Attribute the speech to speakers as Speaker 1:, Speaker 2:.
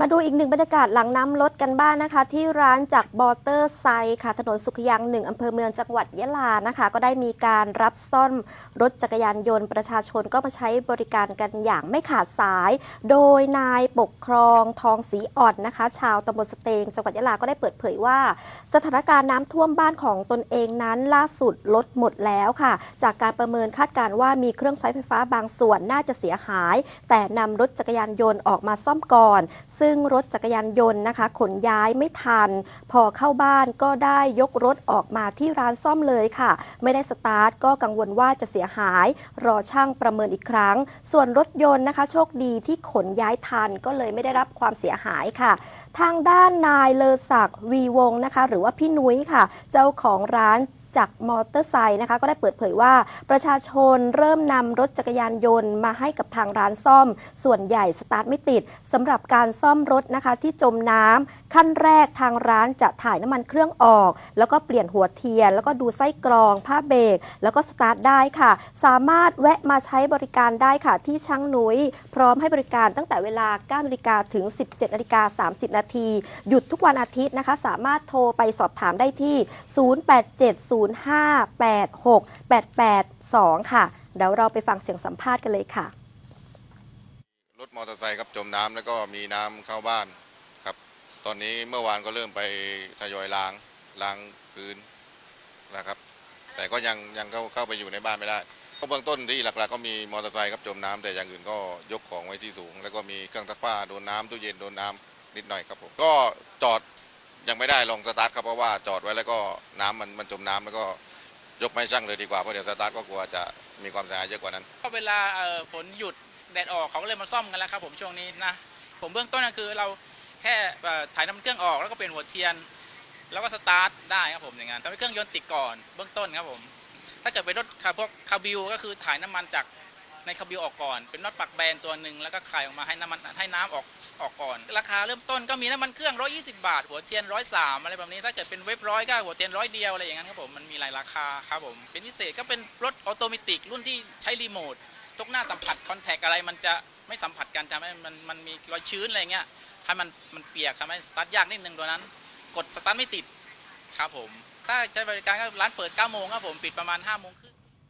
Speaker 1: มาดูอีกหนึ่งบรรยากาศหลังน้ำลดกันบ้างนะคะ ที่ร้านจากบอเตอร์ไซค่ะถนนสุขยังหนึ่งอำเภอเมืองจังหวัดยะลานะคะ ก็ได้มีการรับซ่อมรถจักรยานยนต์ประชาชนก็มาใช้บริการกันอย่างไม่ขาดสาย โดยนายปกครองทองศรีอ่อนนะคะ ชาวตำบลสเตงจังหวัดยะลาก็ได้เปิดเผยว่า สถานการณ์น้ำท่วมบ้านของตนเองนั้นล่าสุดลดหมดแล้วค่ะ จากการประเมินคาดการณ์ว่ามีเครื่องใช้ไฟฟ้าบางส่วนน่าจะเสียหาย แต่นำรถจักรยานยนต์ออกมาซ่อมก่อนซึ่งรถจักรยานยนต์นะคะ ขนย้ายไม่ทัน พอเข้าบ้านก็ได้ยกรถออกมาที่ร้านซ่อมเลยค่ะ ไม่ได้สตาร์ทก็กังวลว่าจะเสียหาย รอช่างประเมินอีกครั้ง ส่วนรถยนต์นะคะ โชคดีที่ขนย้ายทันก็เลยไม่ได้รับความเสียหายค่ะทางด้านนายเลอศักดิ์วีวงศ์นะคะ หรือว่าพี่นุ้ยค่ะ เจ้าของร้าน จากมอเตอร์ไซค์นะคะก็ได้เปิดเผยว่าประชาชนเริ่มนำรถจักรยานยนต์มาให้กับทางร้านซ่อม ส่วนใหญ่สตาร์ทไม่ติดสำหรับการซ่อมรถนะคะที่จมน้ำขั้นแรกทางร้านจะถ่ายน้ำมันเครื่องออก แล้วก็เปลี่ยนหัวเทียน แล้วก็ดูไส้กรองผ้าเบรกแล้วก็สตาร์ทได้ค่ะ สามารถแวะมาใช้บริการได้ค่ะ ที่ช่างนุ้ย พร้อมให้บริการตั้งแต่เวลา9นาฬิกาถึง 17นาฬิกา30นาทีหยุดทุกวันอาทิตย์นะคะ สามารถโทรไปสอบถามได้ที่ 087 0586882 ค่ะ เดี๋ยวเราไปฟังเสียงสัมภาษณ์กันเลยค่ะ
Speaker 2: รถมอเตอร์ไซค์ครับจมน้ำแล้วก็มีน้ำเข้าบ้านครับ ตอนนี้เมื่อวานก็เริ่มไปทยอยล้างล้างพื้นนะครับ แต่ก็ยังยังเข้าเข้าไปอยู่ในบ้านไม่ได้ก็เบื้องต้นที่หลักๆก็มีมอเตอร์ไซค์ครับจมน้ำแต่อย่างอื่นก็ยกของไว้ที่สูง แล้วก็มีเครื่องซักผ้าโดนน้ำตู้เย็นโดนน้ำนิดหน่อยครับผมก็จอด ยังไม่ได้ลองสตาร์ทครับเพราะว่าจอดไว้แล้วก็น้ำมันมันจมน้ำแล้วก็ยกไม่ช่างเลยดีกว่าเพราะเดี๋ยวสตาร์ทก็กลัวจะมีความเสียหายเยอะกว่านั้น
Speaker 3: ก็เวลาเอ่อฝนหยุดแดดออกเขาก็เลยมาซ่อมกันแล้วครับผมช่วงนี้นะผมเบื้องต้นก็คือเราแค่เอ่อถ่ายน้ำมันเครื่องออกแล้วก็เปลี่ยนหัวเทียน แล้วก็สตาร์ทได้ครับผมอย่างนั้นทำให้เครื่องยนต์ติดก่อนเบื้องต้นครับผมถ้าเกิดเป็นรถคาพวกคาบิวก็คือถ่ายน้ำมันจาก ในคาบิวออกก่อน เป็นน็อตปักแบนตัวหนึ่งแล้วก็คลายออกมาให้น้ำมันให้น้ำออกออกก่อน ราคาเริ่มต้นก็มีน้ำมันเครื่อง 120 บาท หัวเทียน 103 อะไรแบบนี้ถ้าเกิดเป็นเว็บร้อยก็หัวเทียนร้อยเดียวอะไรอย่างนั้นครับผมมันมีหลายราคาครับผมเป็นพิเศษก็เป็นรถออโตเมติกรุ่นที่ใช้รีโมททุกหน้าสัมผัสคอนแทคอะไรมันจะไม่สัมผัสกันทำให้มันมันมีรอยชื้นอะไรเงี้ยให้มันมันเปียกทำให้สตาร์ทยากนิดนึงตัวนั้น กดสตาร์ทไม่ติดครับผมถ้าใช้บริการก็ร้านเปิด9โมงครับผมปิดประมาณ5โมงครึ่ง